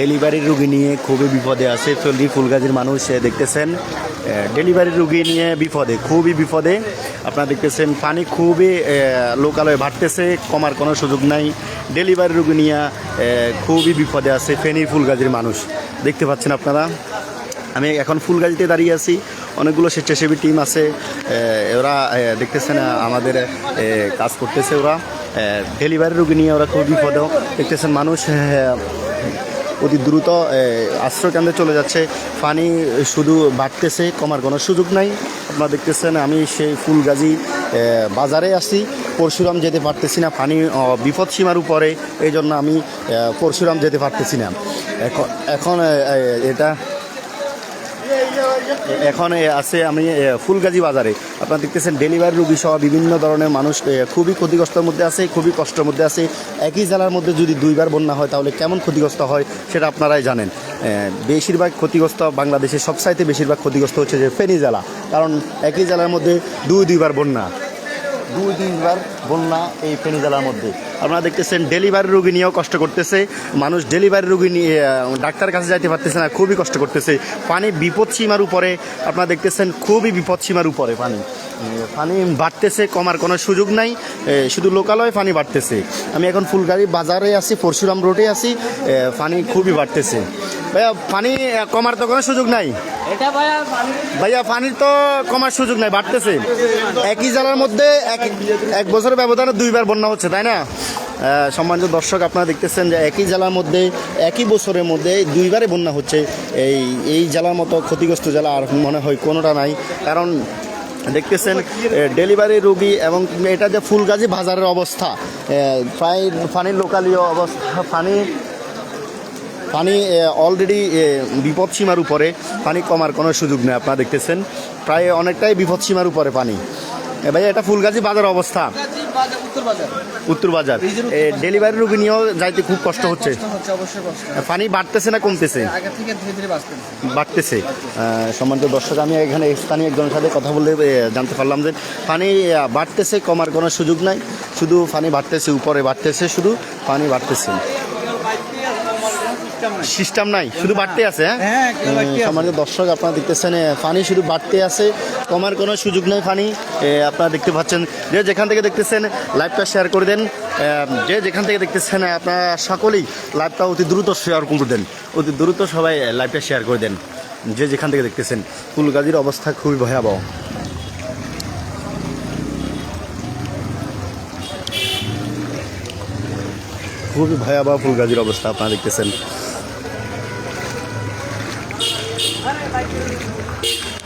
Delivery রুগী নিয়ে খুবই বিপদে আছে চল্লি ফুলগাজির মানুষ দেখতেছেন। ডেলিভারি রুগী নিয়ে বিপদে খুবই বিপদে। আপনারা দেখতেছেন পানি খুবই লোকালয়ে বাড়তেছে কমার কোনো সুযোগ নাই। ডেলিভারি রুগী নিয়ে খুবই বিপদে আছে ফেনীর ফুলগাজির মানুষ। দেখতে পাচ্ছেন আপনারা? আমি এখন ফুলগাজিতে দাঁড়িয়ে আছি। অনেকগুলো স্বেচ্ছাসেবী টিম আছে। ওরা দেখতেছেন আমাদের কাজ করতেছে ওরা। ডেলিভারি রুগী নিয়ে ওরা খুব বিপদেও দেখতেছেন মানুষ। এ, অতি দ্রুত আশ্রয়কেন্দ্রে চলে যাচ্ছে। পানি শুধু বাড়তেছে, কমার কোনো সুযোগ নাই। আপনারা দেখতেছেন, আমি সেই ফুলগাজি বাজারে আসি পরশুরাম যেতে পারতেছি না, পানি বিপদ সীমার উপরে। এই জন্য আমি পরশুরাম যেতে পারতেছি না। এখন এখন এটা এখন আছে আমি ফুলগাজি বাজারে। আপনারা দেখতেছেন ডেলিভারি রুগী সহ বিভিন্ন ধরনের মানুষ খুবই ক্ষতিগ্রস্তর মধ্যে আছে, খুবই কষ্টের মধ্যে আছে। একই জেলার মধ্যে যদি দুইবার বন্যা হয়, তাহলে কেমন ক্ষতিগ্রস্ত হয় সেটা আপনারাই জানেন। বেশিরভাগ ক্ষতিগ্রস্ত বাংলাদেশের সবসাইতে বেশিরভাগ ক্ষতিগ্রস্ত হচ্ছে যে ফেনী জেলা। কারণ একই জেলার মধ্যে দুই দুইবার বন্যা। দুই তিনবার বন্যা এই ফেনী জেলার মধ্যে। আপনারা দেখতেছেন ডেলিভারি রুগী নিয়েও কষ্ট করতেছে। মানুষ ডেলিভারি রুগী নিয়ে ডাক্তার কাছে যাইতে পারতেছে না, খুবই কষ্ট করতেছে। পানি বিপদ সীমার উপরে, আপনারা দেখতেছেন খুবই বিপদ সীমার উপরে পানি। পানি বাড়তেছে কমার কোনো সুযোগ নাই। শুধু লোকালয়ে পানি বাড়তেছে। আমি এখন ফুলগাড়ি বাজারে আছি পরশুরাম রোডে আছি। পানি খুবই বাড়তেছে। ভাইয়া পানি কমার তো কোনো সুযোগ নাই? ভাইয়া পানি তো কমার সুযোগ নাই বাড়তেছে। একই জেলার মধ্যে এক এক বছরের ব্যবধানে দুইবার বন্যা হচ্ছে তাই না? সম্মানিত দর্শক আপনারা দেখতেছেন যে একই জেলার মধ্যে একই বছরের মধ্যে দুইবারে বন্যা হচ্ছে। এই এই জেলার মতো ক্ষতিগ্রস্ত জেলা আর মনে হয় কোনোটা নাই। কারণ দেখতেছেন ডেলিভারি রুগী এবং এটা যে ফুলগাজী বাজারের অবস্থা প্রায় পানির লোকালীয় অবস্থা, ফানি পানি অলরেডি বিপদসীমার উপরে পানি কমার কোনো সুযোগ নেই, আপনারা দেখতেছেন। প্রায় অনেকটাই বিপদসীমার উপরে পানি ভাই এটা ফুলগাজী বাজার অবস্থা। উত্তর বাজার। ডেলিভারি রোগী নিয়েও যাইতে খুব কষ্ট হচ্ছে। কষ্ট হচ্ছে পানি বাড়তেছে না কমতেছে? বাড়তেছে। সম্মানিত দর্শক আমি এখানে স্থানীয় একজনের সাথে কথা বলে জানতে পারলাম যে পানি বাড়তেছে কমার কোনো সুযোগ নাই। শুধু পানি বাড়তেছে উপরে বাড়তেছে শুধু পানি বাড়তেছে। সিস্টেম নাই। শুধু বাড়তে আছে হ্যাঁ? হ্যাঁ। সম্মানিত দর্শক আপনারা দেখতেছেন পানি শুধু বাড়তে আছে কমার কোনো সুযোগ নেই পানি আপনারা দেখতে পাচ্ছেন যে যেখান থেকে দেখতেছেন লাইভটা শেয়ার করে দেন। যে যেখান থেকে দেখতেছেন আপনারা সকলেই লাইভটা অতি দ্রুত শেয়ার করে দেন। অতি দ্রুত সবাই লাইভটা শেয়ার করে দেন। যে যেখান থেকে দেখতেছেন ফুলগাজির অবস্থা খুবই ভয়াবহ। খুবই ভয়াবহ ফুলগাজির অবস্থা আপনারা দেখতেছেন। Thank you.